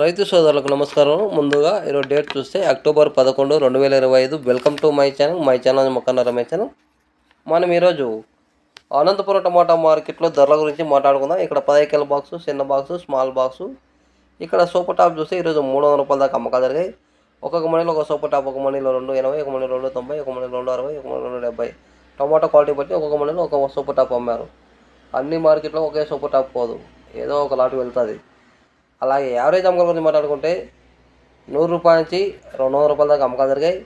రైతు సోదరులకు నమస్కారం. ముందుగా ఈరోజు డేట్ చూస్తే అక్టోబర్ పదకొండు రెండు వేల ఇరవై ఐదు. Welcome to my channel. My channel Mokkanna Ramesh channel. మనం ఈరోజు అనంతపురం టమాటా మార్కెట్లో ధరల గురించి మాట్లాడుకుందాం. ఇక్కడ పదైకేల బాక్సు చిన్న బాక్సు స్మాల్ బాక్సు. ఇక్కడ సూపర్ టాప్ చూస్తే ఈరోజు మూడు వందల రూపాయల దాకా అమ్మకాలు జరిగాయి. ఒక్కొక్క మనీలో ఒక సూపర్ టాప్ ఒక మనీలో రెండు ఎనభై ఒక మనీలో రెండు తొంభై ఒక మనీలో రెండు అరవై ఒక మనీలో రెండు డెబ్బై. టమాటా క్వాలిటీ బట్టి ఒక్కొక్క మనీలో ఒక సూపర్ టాప్ అమ్మారు. అన్ని మార్కెట్లో ఒకే సూపర్ టాప్ పోదు. ఏదో ఒక లాట్ వెళ్తుంది. అలాగే యావరేజ్ అమ్మకాల గురించి మాట్లాడుకుంటే నూరు రూపాయల నుంచి రెండు వందల రూపాయల దాకా అమ్మకాలు జరిగాయి.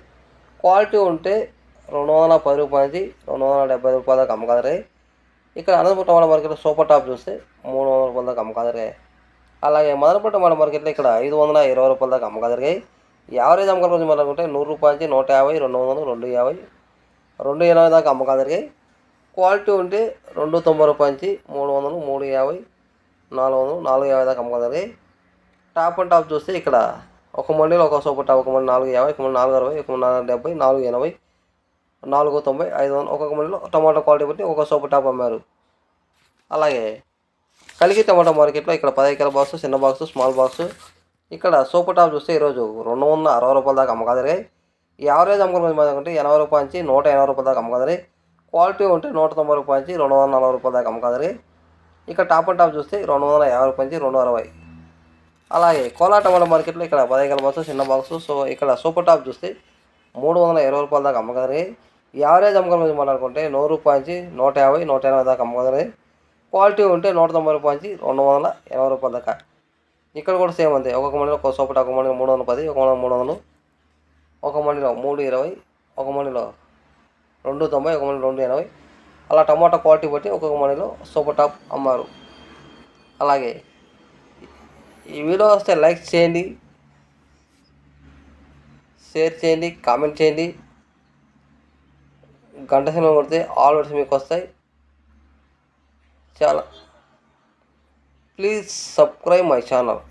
క్వాలిటీ ఉంటే రెండు వందల పది రూపాయల నుంచి రెండు వందల డెబ్బై రూపాయల దాకా అమ్మకాలు జరిగాయి. ఇక్కడ అనంతపురం టమాటా మార్కెట్లో సూపర్ టాప్ చూస్తే మూడు వందల రూపాయల దాకా అమ్మకాలు జరిగాయి. అలాగే మదనపట్నం టమాటా మార్కెట్లో ఇక్కడ ఐదు వందల ఇరవై రూపాయల దాకా అమ్మకాలు జరిగాయి. యావరేజ్ అమ్మకాల గురించి మాట్లాడుకుంటే నూరు రూపాయల నుంచి నూట యాభై రెండు వందలు రెండు యాభై రెండు ఎనభై దాకా అమ్మకాలు జరిగాయి. క్వాలిటీ ఉంటే రెండు తొంభై రూపాయల నుంచి మూడు వందలు మూడు యాభై నాలుగు వందలు నాలుగు యాభై దాకా అమ్మకాలు జరిగాయి. టాప్ అండ్ టాప్ చూస్తే ఇక్కడ ఒక మండీలో ఒక సూపర్ టాప్ ఒక మండి నాలుగు యాభై ఒక మండి నాలుగు అరవై ఒక మండి నాలుగు డెబ్బై నాలుగు ఎనభై నాలుగు తొంభై ఐదు వందలు ఒక్కొక్క మండీలో టమాటా క్వాలిటీ బట్టి ఒక సూపర్ టాప్ అమ్మారు. అలాగే కలిగి టమాటా మార్కెట్లో ఇక్కడ పదైకేల బాక్స్ చిన్న బాక్స్ స్మాల్ బాక్స్ ఇక్కడ సూపర్ టాప్ చూస్తే ఈరోజు రెండు వందల అరవై రూపాయల దాకా అమ్మకాలు జరిగాయి. ఈ యావరేజ్ అమ్మకాలు అంటే ఎనభై రూపాయల నుంచి నూట ఎనభై రూపాయల దాకా అమ్మకాలు జరిగాయి. క్వాలిటీ ఉంటే నూట తొంభై రూపాయల నుంచి రెండు వందల నలభై రూపాయల దాకా అమ్మకాలు జరిగాయి. ఇక్కడ టాప్ అండ్ టాప్ చూస్తే రెండు వందల యాభై రూపాయల నుంచి రెండు అరవై. అలాగే కోలా టమాటా మార్కెట్లో ఇక్కడ పదహైదు బాక్స్ చిన్న బాక్స్ సో ఇక్కడ సూపర్ టాప్ చూస్తే మూడు వందల ఇరవై రూపాయల దాకా అమ్మకారు యావరేజ్ అమ్మకాల గురించి మాట్లాడుకుంటే నూరు రూపాయల నుంచి నూట యాభై నూట ఎనభై దాకా అమ్మకారు క్వాలిటీ ఉంటే నూట తొంభై రూపాయల నుంచి రెండు వందల ఎనభై రూపాయల దాకా. ఇక్కడ కూడా సేమ్ అంతే. ఒక్కొక్క మండిలో ఒక సూపర్ టాప్ ఒక మండిలో మూడు వందల పది ఒక మండిలో మూడు వందలు ఒక మండిలో మూడు ఇరవై ఒక మండిలో రెండు తొంభై ఒక మండిలో రెండు ఎనభై. అలా టమాటా క్వాలిటీ బట్టి ఒక్కొక్క మండిలో సూపర్ టాప్ అమ్మారు. అలాగే ఈ వీడియో వస్తే లైక్ చేయండి. షేర్ చేయండి కామెంట్ చేయండి. గంట సినిమా కొడితే ఆల్ వర్డ్స్ మీకు వస్తాయి. చాలా. Please subscribe my channel.